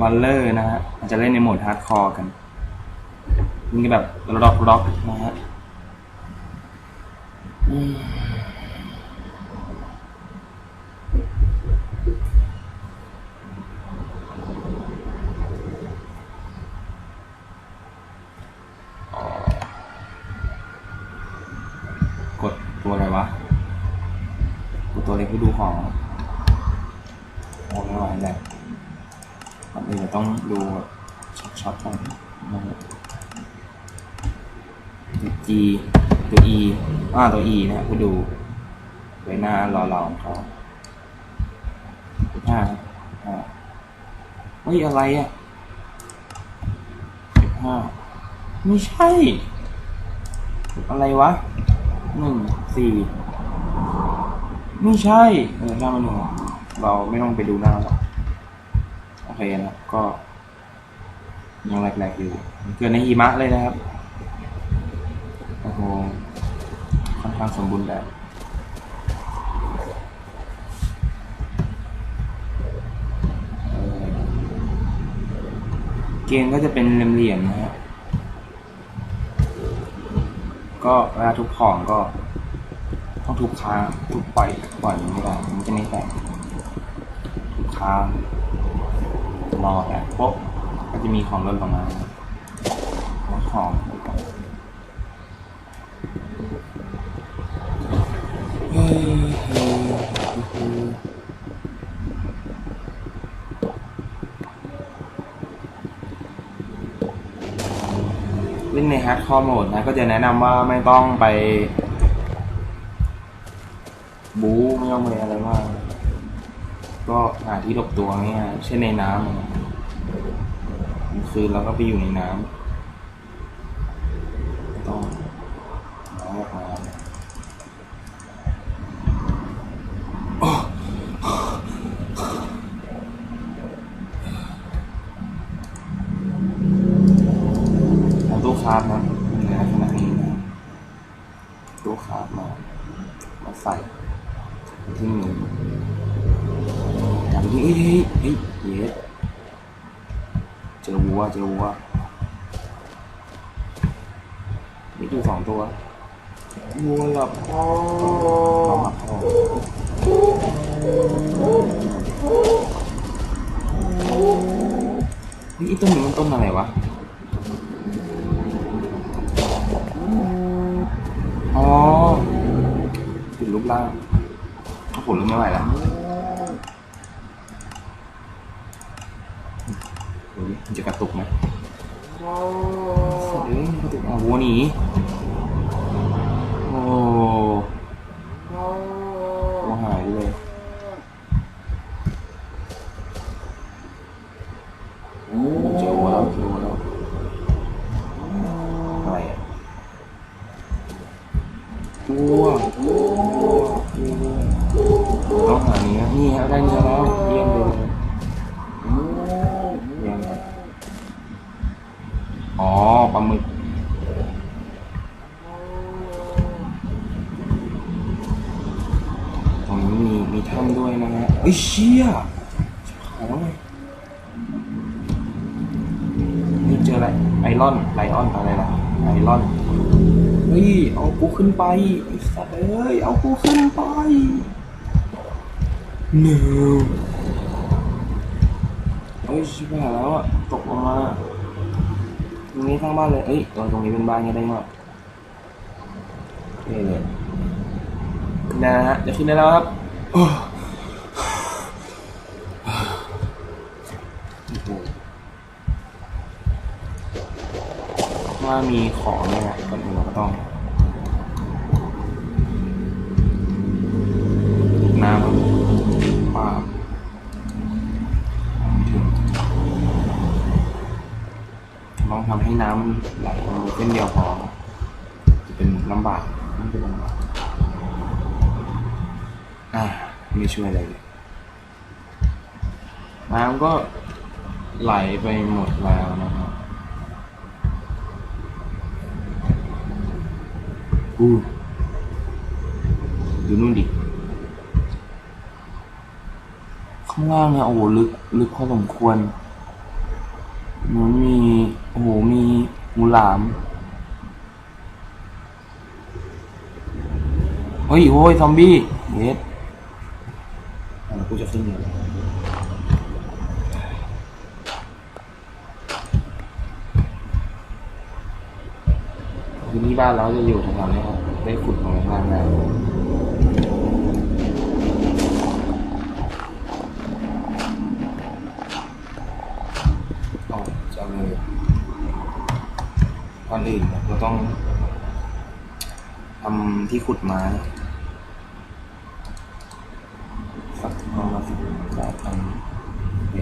บัลเลอร์นะฮะอาจจะเล่นในโหมดฮาร์ดคอร์กันนี่แบบร็อกล็อกนะฮะอืมกดตัวอะไรวะกดตัวเล็กให้ดูของโอ้ไม่ไหวแล้วก่อนอื่นเราต้องดูช็อตๆก่อนนะฮะ ตัว G ตัว E อ่าตัว E นะฮะไปดูใบหน้าหล่อๆของเขาห้าอ่าเฮ้ยอะไรอะสิบห้าไม่ใช่ อะไรวะหนึ่งสี่ไม่ใช่ เออหน้ามันหนึ่งเราไม่ต้องไปดูหน้าหรอกโอเคนะก็ยังแหลกๆอยู่ เกิดในหิมะเลยนะครับโอ้โห ค่อนข้างสมบูรณ์แบบเอ่อเกมก็จะเป็นเหลี่ยมๆนะฮะก็เวลาทุบของก็ต้องทุบค้างทุบปล่อยปล่อยมันไม่ได้มันจะไม่แตกทุบค้างรอแตกโป๊ะก็จะมีของหล่นลงมาของ ล่นในฮาร์ดคอร์โหมดนะก็จะแนะนำว่าไม่ต้องไป บู๊ไม่ต้องไปอะไรมากก็หาที่หลบตัวง่ายๆเช่นในน้ำคืนเราก็ไปอยู่ในน้ำ ต้นนี้มันต้นอะไรวะ อ๋อติดรูปร่างโอ้โหเริ่มไม่ไหวแล้วเฮ้ยมันจะกระตุกไหมเอ้ยกระตุกอะวัวหนี กูขึ้นไปไอ้สัตว์เอ้ยเอากูขึ้นไปเนื้อเอ้ยชิบหายแล้วอะตกลงมาตรงนี้ทั้งบ้านเลยเอ้ยตรงนี้เป็นบ้านก็ได้หมดนี่เลยนะฮะเดี๋ยวขึ้นได้แล้วครับโอ้โหว่ามีของเนี่ยก่อนอื่นเราก็ต้อง น้ำป้าต้องทำให้น้ำไหลลงเส้นเดียวพอ จะเป็นลำบากไม่เป็นลำบากอ่าไม่ช่วยอะไรเลยน้ำก็ไหลไปหมดแล้วนะครับอู้ดูนู่นดิ ข้าง ล่างเนี่ยโอ้โหลึกลึกพอสมควรมันมีโอ้โหมีงูหลามเฮ้ยโว้ยซอมบี้เย็ดอะกูจะขึ้นยังไงพื้นที่บ้านเราจะอยู่แถวๆนี้ครับได้ขุดของข้างล่างได้ เลยก่อนอื่นเราต้องทำที่ขุดไม้สักประมาณสิบแปดอันเอ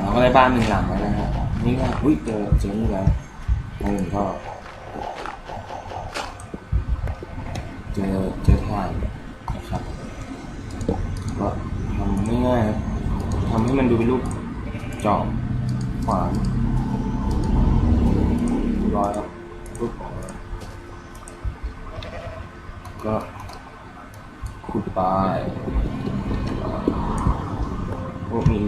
เราก็ได้บ้านหนึ่งหลัง อุ้ยเจอเจอนี่แล้วหนึ่งก็เจอเจอถ่านนะครับก็ทำง่ายๆทำให้มันดูเป็นรูปจอบขวานร้อยครับรูปุ๊บก็ขุดไปพวกนี้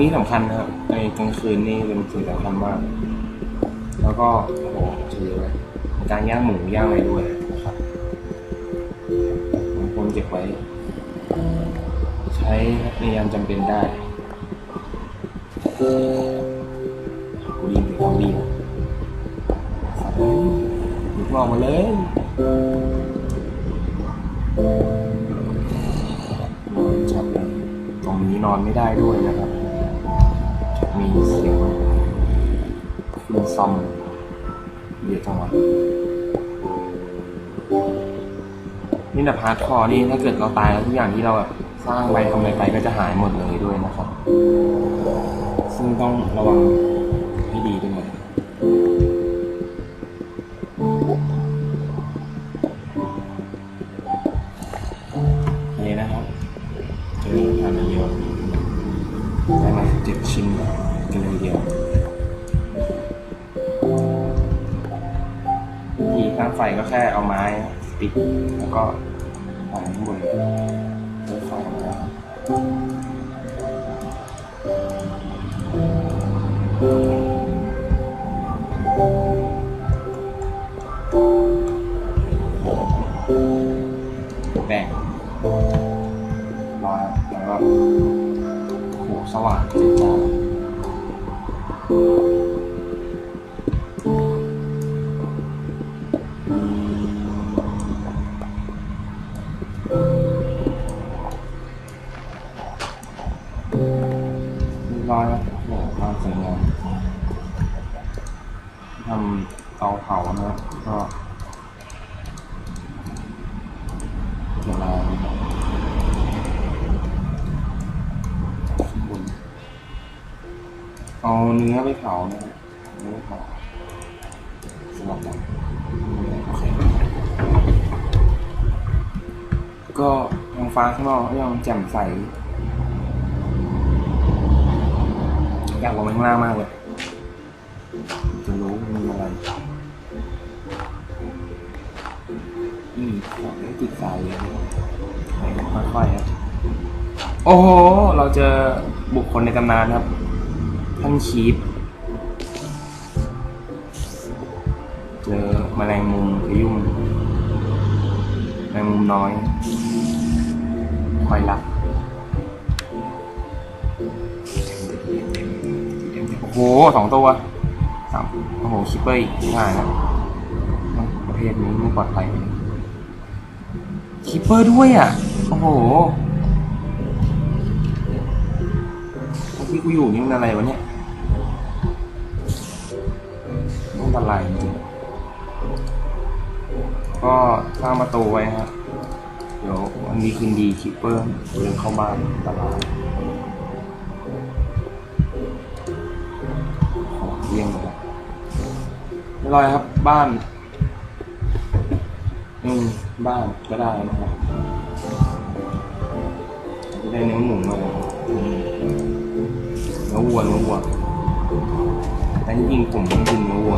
นี้สำคัญนะครับในกลางคืนนี่เป็นสิ่งสำคัญมาก แล้วก็โอ้โหเจอเลยการย่างหมูย่างอะไรด้วยนะครับบางคนเก็บไว้ ใช้ในยามจำเป็นได้กูยิงถึงซอมบี้นะสัตว์เอ้ยหลุดมองมาเลยนอนชัดเลยตรงนี้นอนไม่ได้ด้วยนะครับ มีเสียงขึ้นซ่อมเยอะจังวะนี่นะพาร์ทคอนี่ถ้าเกิดเราตายแล้วทุกอย่างที่เราแบบสร้างไปทำอะไรไปก็จะหายหมดเลยด้วยนะครับ ซึ่งต้องระวังให้ดีด้วยหมดนี่นะครับเจอทานเยอะ จ็ดชิ้นกันเลยเดียววิธีสร้างไฟก็แค่เอาไม้ติดแล้วก็วางข้างบนเพื่อไฟออกมาแบ่งรอยแล้วก็ สว่างจิตใจ เอไปเผานะครับเนื้อเผาสลับกันโอเคก็ท้องฟ้าข้างนอกยังแจ่มใส อยากลงไปข้างล่างมากเลยจะรู้มีอะไรอืมขอให้ติดสายเลยไปค่อยๆครับ โอ้โห เราเจอบุคคลในตำนานครับ ท่านชีฟ จอแมลงมุมขยุ่มแมลงมุมน้อยคอยรักโอ้โหสองตัวสามโอ้โหคิปเปอร์อีกง่ายนะประเภทนี้ไม่ปลอดภัยคิปเปอร์ด้วยอะ โอ้โหที่กูอยู่นี่มันอะไรวะเนี่ยมันอะไรจริง ก็สร้างประตูไว้ฮะเดี๋ยววันนี้คืนดีคิปเปอร์เดินเข้าบ้านตลาดขอเยี่ยงเลยเรียบร้อยครับบ้าน อืม บ้านก็ได้นะครับจะได้เนื้อหมูมาเนื้อวัวเนื้อวัวแต่จริงผมไม่กินเนื้อวัว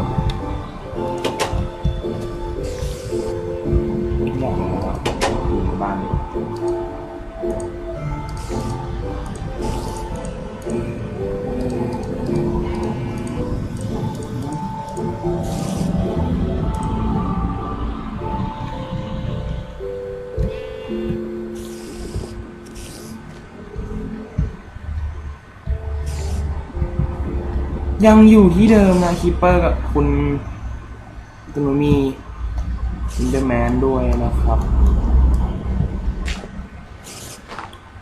ยังอยู่ที่เดิมนะคิปเปอร์กับคุณตนุมีอินเดอร์แมนด้วยนะครับ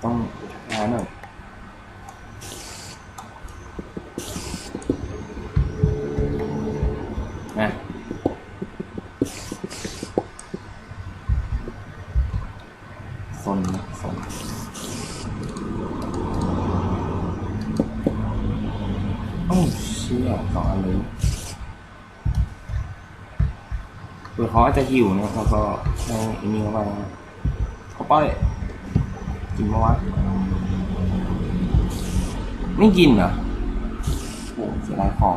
ต้องหาหน่อยนะสนสน โอ้ เชี่ยสองอันเลยเผื่อเขาอาจจะหิวนะแล้วก็ให้อันนี้เข้าไปเขาไปกินมาวะไม่กินเหรอโอ้เสียดายของ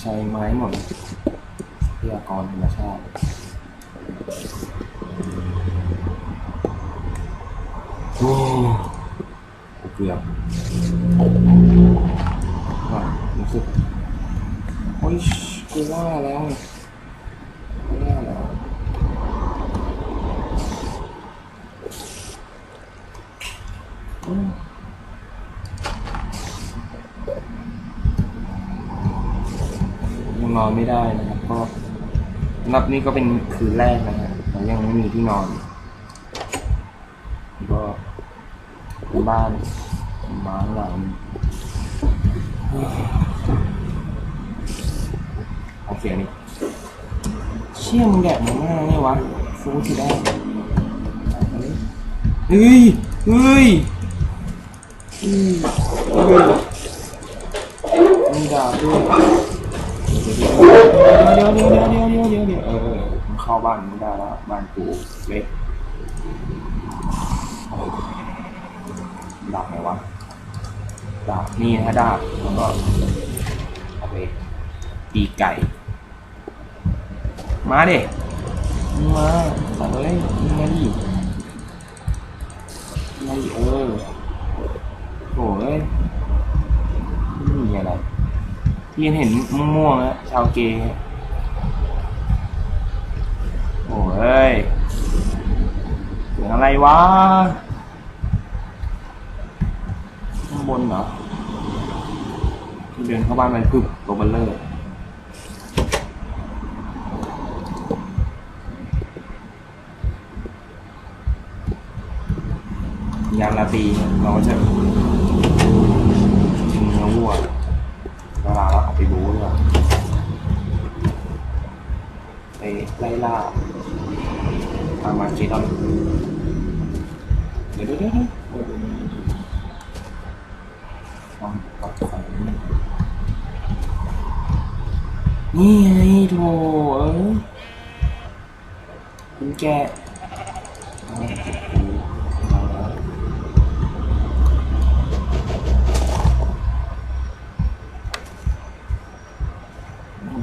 ใช้ ไม้หมดทรัพยากรธรรมชาติโอ้เกือบอะรู้สึกโอ้ยกูว่าแล้วไงกูว่าแล้วอืมยังนอน ไม่ได้นะครับก็นับนี้ก็เป็นคืนแรกนะฮะเรายังไม่มีที่นอน ก็เป็นบ้านบ้านหลังเอาเสียงนี้เชี่ยมึงแดกมึงมากเนี่ยวะฟูที่ได้เฮ้ยเฮ้ยเฮ้ยเฮ้ยมีดาบด้วย เดี๋ยวเดี๋ยวเดี๋ยวเดี๋ยวเดี๋ยวเดี๋ยวเดี๋ยวเออมึงเข้าบ้านมึงได้แล้วบ้านกูเล็กดาบไหนวะดาบนี่นะดาบแล้วก็เอาไปตีไก่ มาเด็มาตัดเลยมาดิมาดิเออโอ้ยไม่มีอะไร ที่เห็นม่วงๆนะชาวเกย์โอ้ยเสียงอะไรวะข้างบนเหรอเดินเข้าบ้านไปปึ๊บโรเบลเลอร์ยามราตรีเราก็จะกินเนื้อวัวเวลาเราเอาไปบูด้วยก่อนไปไล่ล่า ทางมาเกดอนเดี๋ยวเดี๋ยวเดี๋ยวเดี๋ยวต้องกดไฟนี่ไงโถเอ้ยคุณแก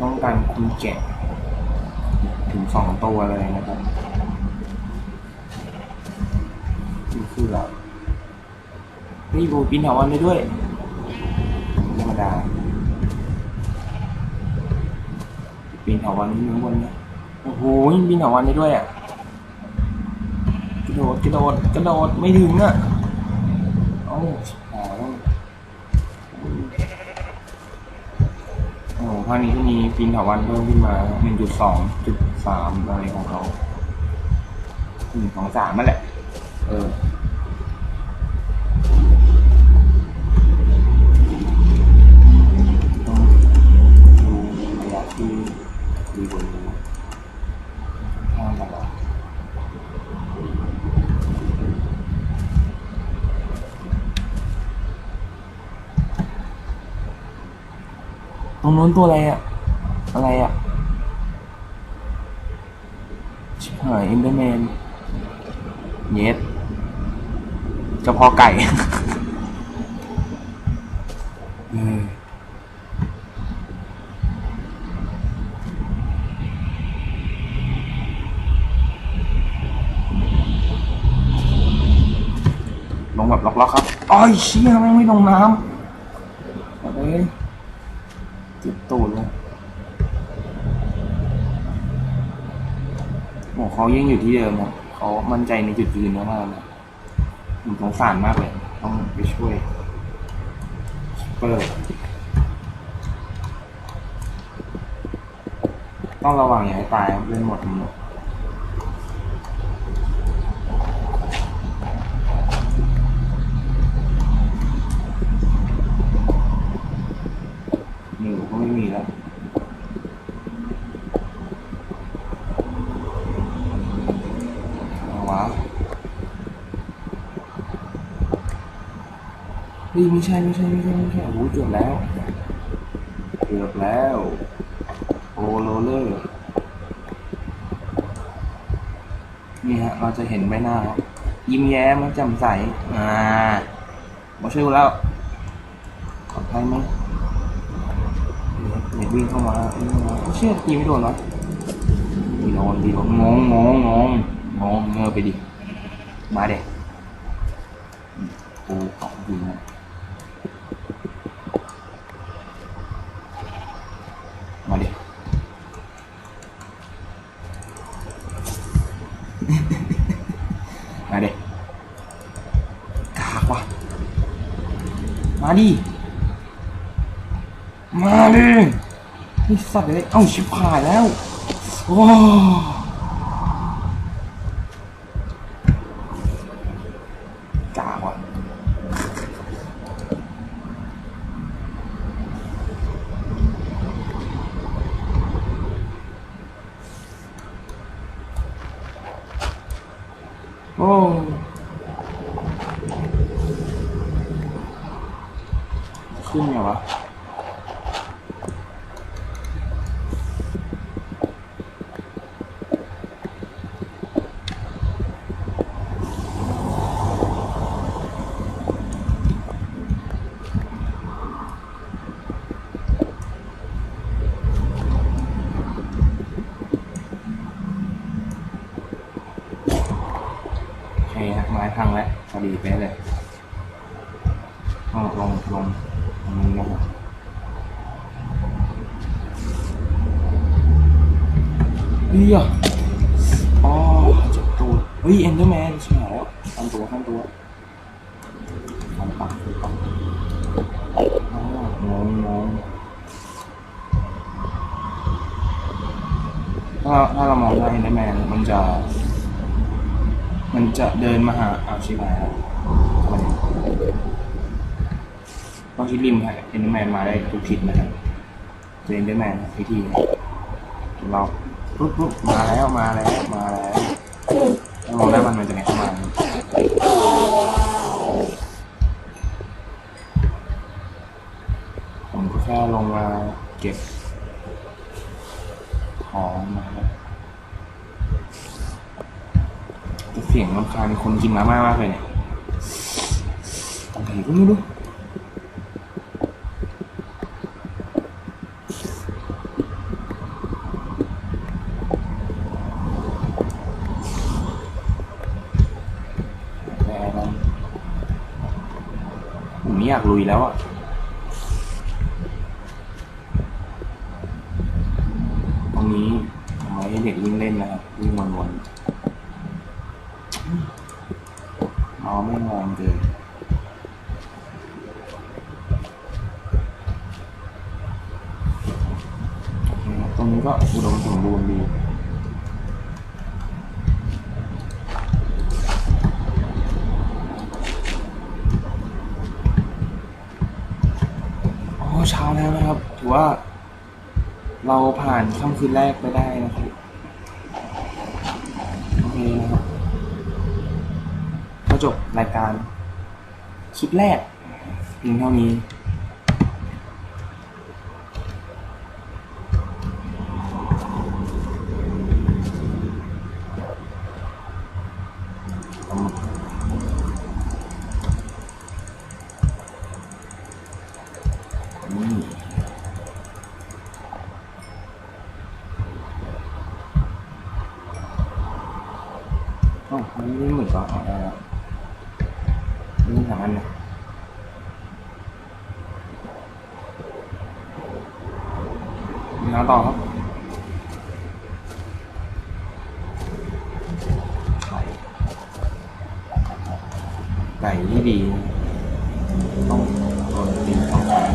ต้องการคุณแกะถึงสองตัวเลยนะครับ นี่บูปินหาวันได้ด้วยธรรมดาปีนถาวันนี้ข้างบนเนี่ยโอ้โหปีนถาวันได้ด้วยอะกระโดดกระโดดกระโดดไม่ถึงอะอ้าชิบหายโอ้โหภาคนี้ก็มีปีนถาวันเพิ่มขึ้นมาหนึ่งจุดสองจุดสามอะไรของเขาหนึ่งสองสามนั่นแหละ เออ ต้องดูระยะที่ดีกว่านี้ข้ามตลอด รงนู้นตัวอะไรอะอะไรอะชิบหายอินเดอร์แมนเย็ดกระพาะไก่ลงแบบล็อกๆครับอ้อยเชี่ยแม่ไม่ลงน้ำเอาเลยเจ็บตูดเลยโอ้ เขายังอยู่ที่เดิมนะเขามั่นใจในจุดยืนมากๆนะผมสงสารมากเลย ต้องไปช่วยเปิดต้องระวังอย่าให้ตายเล่นหมดหมด หนูก็ไม่มีแล้ว เอาวะ เฮ้ยไม่ใช่ไม่ใช่ไม่ใช่ไม่ใช่โอ้โหเกือบแล้ว เกือบแล้วโอโรเลอร์นี่ฮะ เราจะเห็นใบหน้าเขายิ้มแย้มแจ่มใส อ่ามาช่วยกูแล้วขอใครไหมเด็กวิ่งเข้ามาเอ้เชื่อตีไม่โดนวะตีโดนตีโดนงงงงงงงงเงอไปดิ มาเด็กกูของดีนะมาเด็ก มาเด็กกากว่ะ มาดิ มาดินี่ สัตว์เลยเอ้าชิบหายแล้วว้ากากว่ะโอ้ขึ้นไงวะ โอเค ฮะไม้พังแล้วพอดีเป๊ะเลยลองลองลองตรงนี้นะครับเฮ้ยอะอ๋อเจ็บตัวเฮ้ยเอ็นเดอร์แมนใช่แล้วทำตัวทำตัวทำปากทำปากอ๋องงงงถ้าถ้าเรามองได้เอ็นเดอร์แมนมันจะ มันจะเดินมาหาอาชิบหายครับมต้องคิดริมครับเอ็นเดอร์แมนมาได้ทุกทิศนะครับเจอเอนเดอร์แมนพิธีเราปุ๊บปุ๊บมาแล้วมาแล้วมาแล้วมองได้มันมันจะไหนเข้ามาผมก็แค่ลงมาเก็บของนะครับ แต่เสียงรำคาญคนกินมาม่ามากเลยเนี่ยตรงไหนก็ไม่รู้แต่นั้นผมไม่อยากลุยแล้วอะตรงนี้เอาไว้เด็กวิ่งเล่นนะครับวิ่งวนๆ เมาไม่งอนเกินนะครับตรงนี้ก็อุดมสมบูรณ์ดีโอ้เช้าแล้วนะครับ ถือว่า เราผ่านค่ำคืนแรกไปได้นะครับ โอเคนะครับ ก็ จบรายการคลิปแรกเพียงเท่านี้ ไก่ที่ดีต้องโดนตีสองครั้ง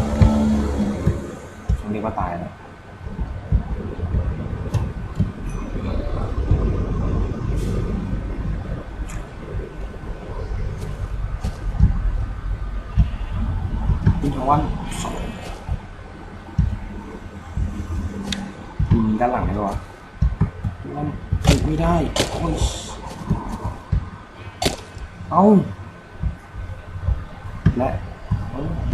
ช่วงนี้ก็ตายแล้วยิงทางวันสองด้านหลังได้ปะวะมันยิงไม่ได้โอ้ยเอ้า และเอ้า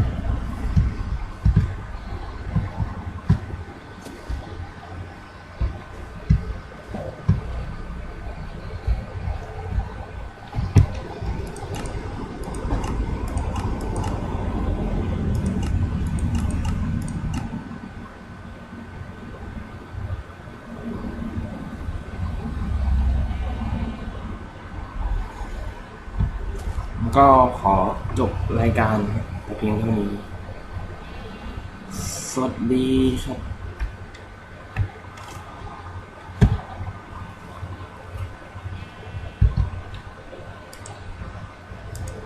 ก็ขอจบรายการแต่เพียงเท่านี้ สวัสดีครับ